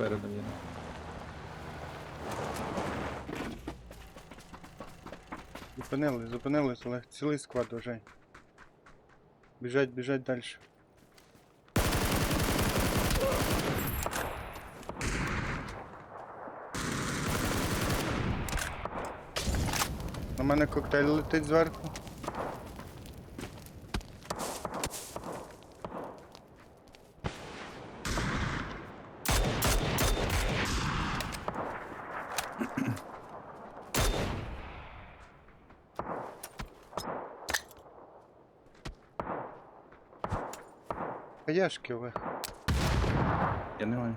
спереду є. Зупинились, зупинились, Олег. Цілий склад вже. Біжать, біжать далі. На мене коктейль летить зверху. Каяшки, Олег. Я не маю.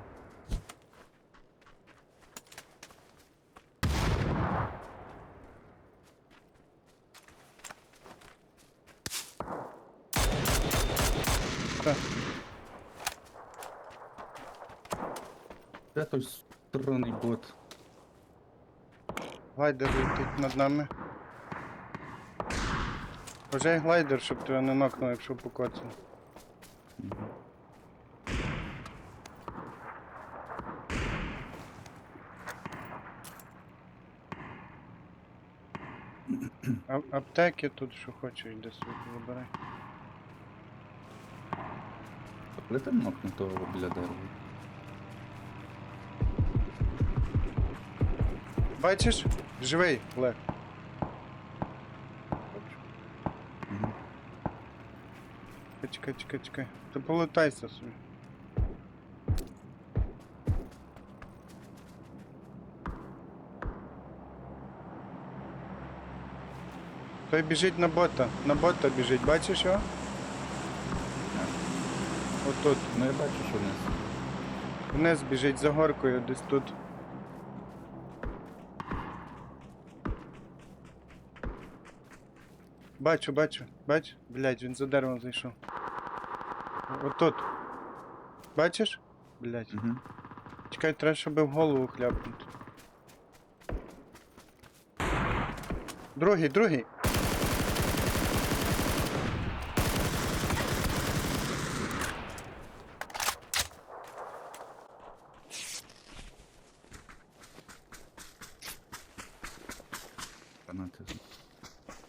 Де той странний бот? Глайдер летить над нами. Бажай глайдер, щоб тебе не нокнув, якщо покоцав. А, аптеки тут що хочеш, йди собі вибирай. Коли там нокнутого біля дерева? Бачиш? Живий, Олег. Чекай, чекай, чекай. Ти полутайся собі. Той біжить на бота. На бота біжить, бачиш його? Отут. Ну я бачу, що вниз. Вниз біжить за горкою, десь тут. Бачу, бачу, бач? Блять, він за деревом зайшов. Вот тут. Бачиш? Блять. Угу. Чекай, треба, щоб в голову хляпнути. Другий, другий. Канати.